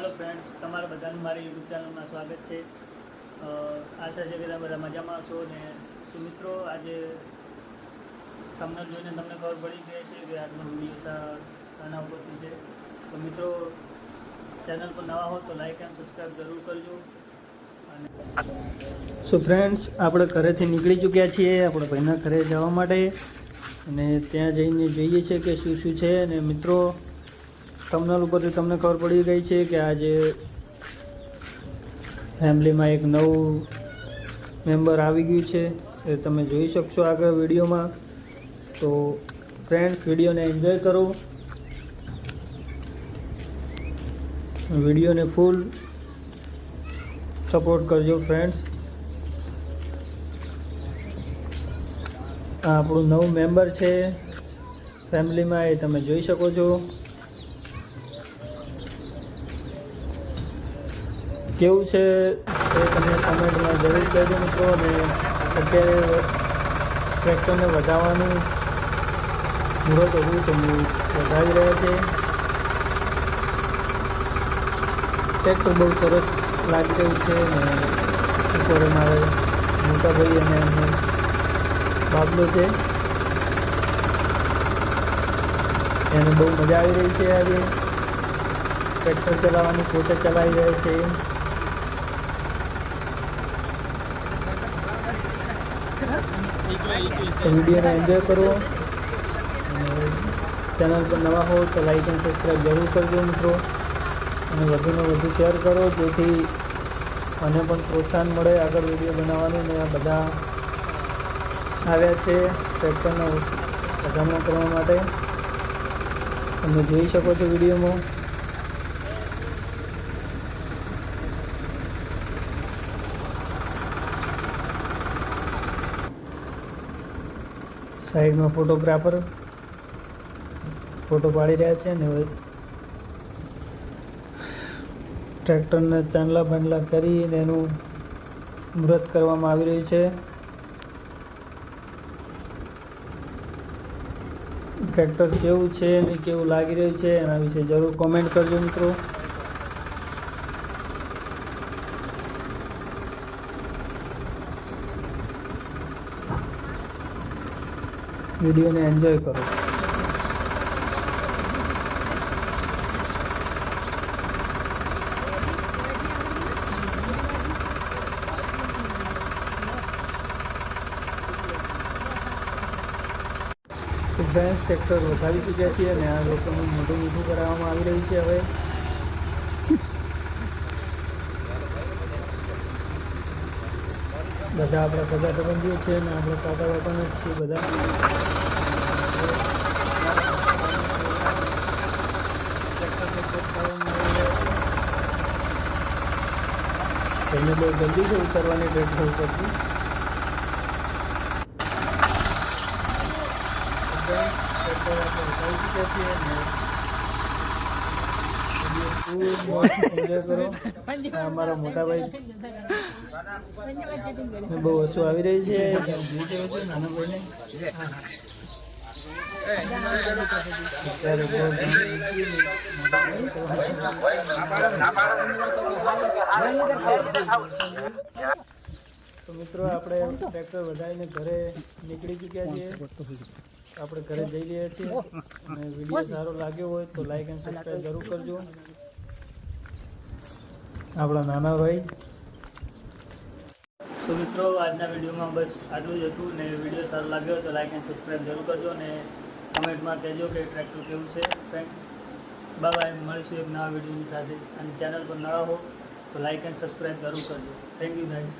હાલો friends તમારા બધાનું મારી યુટ્યુબ ચેનલમાં સ્વાગત છે. આશા છે કે તમે બધા મજામાં છો ને મિત્રો આજે તમને જોઈને તમને ખબર પડી ગઈ છે કે આજનો વીડિયો આના ઉપરથી છે. તો મિત્રો ચેનલ પર નવા હો તો લાઈક એન્ડ સબસ્ક્રાઈબ જરૂર કરજો. સો ફ્રેન્ડ્સ આપણે ઘરેથી નીકળી ચૂક્યા છીએ, આપણે ભાઈના ઘરે જવા માટે. અને ત્યાં જઈને જોઈએ છે કે શું શું છે. અને મિત્રો થંબનેલ ઉપરથી તમને ખબર પડી ગઈ છે કે આજે ફેમિલીમાં એક નવું મેમ્બર આવી ગયું છે એ તમે જોઈ શકશો આગળ વિડીયોમાં. તો ફ્રેન્ડ્સ, વિડીયોને એન્જોય કરો. વિડીયોને ફૂલ સપોર્ટ કરજો ફ્રેન્ડ્સ. આ આપણું નવું મેમ્બર છે ફેમિલીમાં, એ તમે જોઈ શકો છો. કેવું છે એ તમે કમેન્ટમાં જરૂર કહેજો મિત્રો અને અત્યારે ટ્રેક્ટરને વધારવાનું મુહૂર્ત હતું તો વધારી રહ્યા છે. ટ્રેક્ટર બહુ સરસ લાગી રહ્યું છે અને ઉપર મારે મોટા ભાઈ અને એમનો બાબલો છે. એને બહુ મજા આવી રહી છે આજે. ટ્રેક્ટર ચલાવવાની પોતે ચલાવી રહ્યા છે. વિડીયોને એન્જોય કરો. અને ચેનલ પર નવા હો તો લાઈક એન્ડ સબસ્ક્રાઈબ જરૂર કરજો મિત્રો. અને વધુને વધુ શેર કરો, જેથી મને પણ પ્રોત્સાહન મળે આગળ વીડિયો બનાવવાનું. ને આ બધા આવ્યા છે ટ્રેક્ટરનો વધામણા કરવા માટે. તમે જોઈ શકો છો વિડીયોમાં. સાઈડમાં ફોટોગ્રાફર ફોટો પાડી રહ્યા છે ને ટ્રેક્ટરને ચાંદલા ભાંડલા કરીને એનું મુહૂર્ત કરવામાં આવી રહ્યું છે. ટ્રેક્ટર કેવું છે ને કેવું લાગી રહ્યું છે એના વિશે જરૂર કોમેન્ટ કરજો મિત્રો. વિડીયોને એન્જોય કરો. ભેંસ ટ્રેક્ટર વધાવી ચૂક્યા છીએ અને આ લોકોનું મોટું મીઠું કરાવવામાં આવી રહ્યું છે હવે. બધા આપણા સગા સંબંધીઓ છે અને આપણે કાકા બાપાના જ છીએ બધા. એમને બહુ જલ્દી છે ઉતરવાની ટ્રેક્ટર ઉપરથી ટ્રેક્ટર આપણે ઉતારી અને ખૂબ મોજ એન્જોય કરો આ અમારા મોટા બહુ હસવું આવી રહી છે તો મિત્રો, આપણે ટ્રેક્ટર વધારીને ઘરે નીકળી ચૂક્યા છીએ. આપણે ઘરે જઈ રહ્યા છીએ અને વીડિયો સારો લાગ્યો હોય તો લાઈક એન્ડ સબસ્ક્રાઈબ જરૂર કરજો. આપણા નાના ભાઈ. તો મિત્રો આજના વિડીયોમાં બસ આટલું જ હતું ને વીડિયો સારો લાગ્યો તો લાઈક એન્ડ સબસ્ક્રાઈબ જરૂર કરજો અને કમેન્ટમાં કહેજો કે ટ્રેક્ટર કેવું છે. ફ્રેન્ડ બાય મળીશું એક નવા વિડીયોની સાથે. અને ચેનલ પર નવા હો તો લાઈક એન્ડ સબસ્ક્રાઈબ જરૂર કરજો. Thank you guys